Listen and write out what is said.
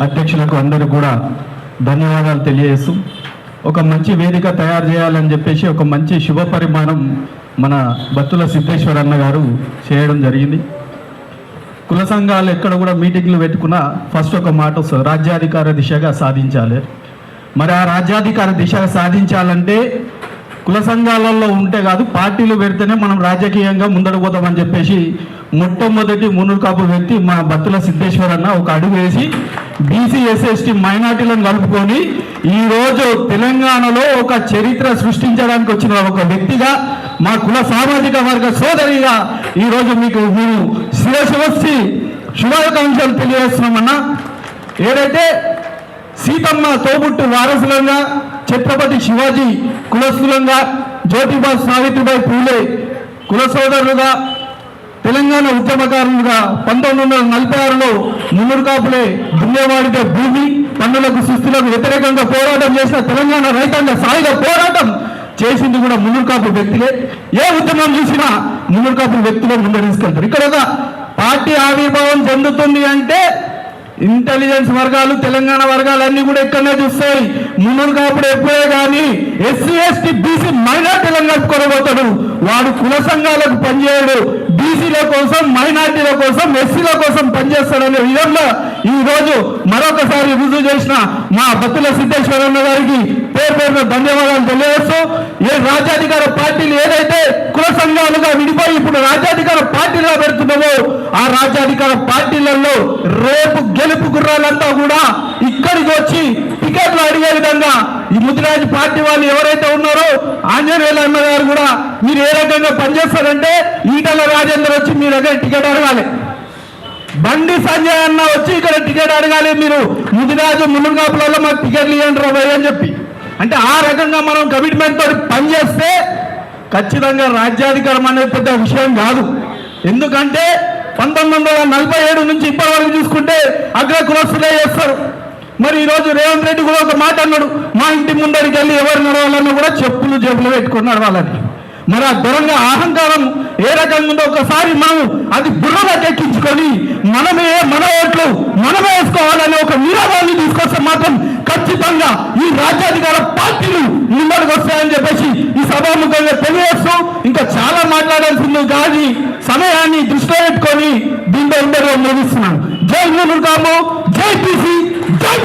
అధ్యక్షులకు అందరూ కూడా ధన్యవాదాలు తెలియజేస్తూ ఒక మంచి వేదిక తయారు చేయాలని చెప్పేసి ఒక మంచి శుభ పరిమాణం మన బత్తుల సిద్ధేశ్వర అన్న గారు చేయడం జరిగింది. కుల సంఘాలు ఎక్కడ కూడా మీటింగ్లు పెట్టుకున్నా ఫస్ట్ ఒక మాట వస్తుంది రాజ్యాధికార దిశగా సాధించాలి. మరి ఆ రాజ్యాధికార దిశగా సాధించాలంటే కుల సంఘాలలో ఉంటే కాదు పార్టీలు పెడితేనే మనం రాజకీయంగా ముందడు పోతామని చెప్పేసి మొట్టమొదటి మునురు కాపు వ్యక్తి మా బత్తుల సిద్ధేశ్వర్ అన్న ఒక అడుగు వేసి బీసీ ఎస్ఎస్టీ మైనార్టీలను కలుపుకొని ఈరోజు తెలంగాణలో ఒక చరిత్ర సృష్టించడానికి వచ్చిన ఒక వ్యక్తిగా మా కుల సామాజిక వర్గ సోదరిగా ఈ రోజు మీకు మేము శిరస్సు వచ్చి శుభాకాంక్షలు తెలియజేస్తున్నామన్నా. ఏదైతే సీతమ్మ తోబుట్టు వారసులంగా ఛత్రపతి శివాజీ కులస్తులంగా జ్యోతిబా సావిత్రిబాయి పూలే కుల సోదరులుగా తెలంగాణ ఉద్యమకారులుగా పంతొమ్మిది వందల నలభై ఆరులో మున్నూరు కాపులే దున్నేవాడితే భూమి పన్నులకు సుస్థులకు వ్యతిరేకంగా పోరాటం చేసిన తెలంగాణ రైతాంగ సాయుధ పోరాటం చేసింది కూడా మున్నూరు కాపు వ్యక్తులే. ఏ ఉద్యమం చూసినా మున్నూరు కాపు వ్యక్తులే ముందు తీసుకెళ్తారు. ఇక్కడ ఒక పార్టీ ఆవిర్భావం చెందుతుంది అంటే ఇంటెలిజెన్స్ వర్గాలు తెలంగాణ వర్గాలు అన్ని కూడా ఇక్కడనే చూస్తాయి. మున్నూరు కాపుడు ఎప్పుడే కానీ ఎస్సీ ఎస్టీ బీసీ మైనార్టీలను కలుపుకొనబోతాడు వాడు కుల సంఘాలకు పనిచేయడు. బీసీల కోసం మైనార్టీల కోసం ఎస్సీల కోసం పనిచేస్తాడనే విధంగా ఈ రోజు మరొకసారి రుజువు చేసిన మా బతుల సిద్ధేశ్వరన్న గారికి పేరు పేరున ధన్యవాదాలు తెలియజేస్తూ ఏ రాజ్యాధికార పార్టీలు ఏదైతే కుల సంఘాలుగా విడిపోయి ఇప్పుడు రాజ్యాధికార పార్టీలుగా పెడుతున్నామో ఆ రాజ్యాధికార పార్టీలలో రేపు గెలుపు గుర్రాలంతా కూడా ఇక్కడికి వచ్చి టికెట్లు అడిగే విధంగా ఈ ముదిరాజు పార్టీ వాళ్ళు ఎవరైతే ఉన్నారో ఆంజనేయులు అన్న గారు కూడా మీరు ఏ రకంగా పనిచేస్తారంటే ఈటల రాజేందర్ వచ్చి మీ దగ్గర టికెట్ అడగాలి. బండి సంజయ్ అన్న వచ్చి ఇక్కడ టికెట్ అడగాలి మీరు. ముదిరాజు మునుగాపులలో మాకు టికెట్లు ఇవ్వండి రాబోయ్ అని చెప్పి. అంటే ఆ రకంగా మనం కమిట్మెంట్ తోటి పనిచేస్తే ఖచ్చితంగా రాజ్యాధికారం అనేది పెద్ద విషయం కాదు. ఎందుకంటే పంతొమ్మిది వందల నలభై ఏడు నుంచి ఇప్పటి వరకు చూసుకుంటే అగ్ర కులస్తులే చేస్తారు. మరి ఈరోజు రేవంత్ రెడ్డి కూడా ఒక మాట అన్నాడు మా ఇంటి ముందరికి వెళ్ళి ఎవరు నడవాలన్నా కూడా చెప్పులు జేబులు పెట్టుకుని నడవాలని. మరి ఆ దూరంగా అహంకారం ఏ రకంగా ఉందో ఒకసారి మనం అది బుర్రలోకి ఎక్కించుకొని మనమే మన ఓట్లు మనమే వేసుకోవాలనే ఒక నినాదాన్ని తీసుకొస్తే మాత్రం ఖచ్చితంగా ఈ రాజ్యాధికార పార్టీలు ముందరకు వస్తాయని చెప్పేసి ఈ సభాముఖంగా తెలియచ్చు ఇంకా చాలా మాట్లాడాల్సింది కానీ సమయాన్ని దృష్టిలో పెట్టుకొని దీంట్లో ఉండరు ముగిస్తున్నాను జై మునుగాము జై పీసీ. జై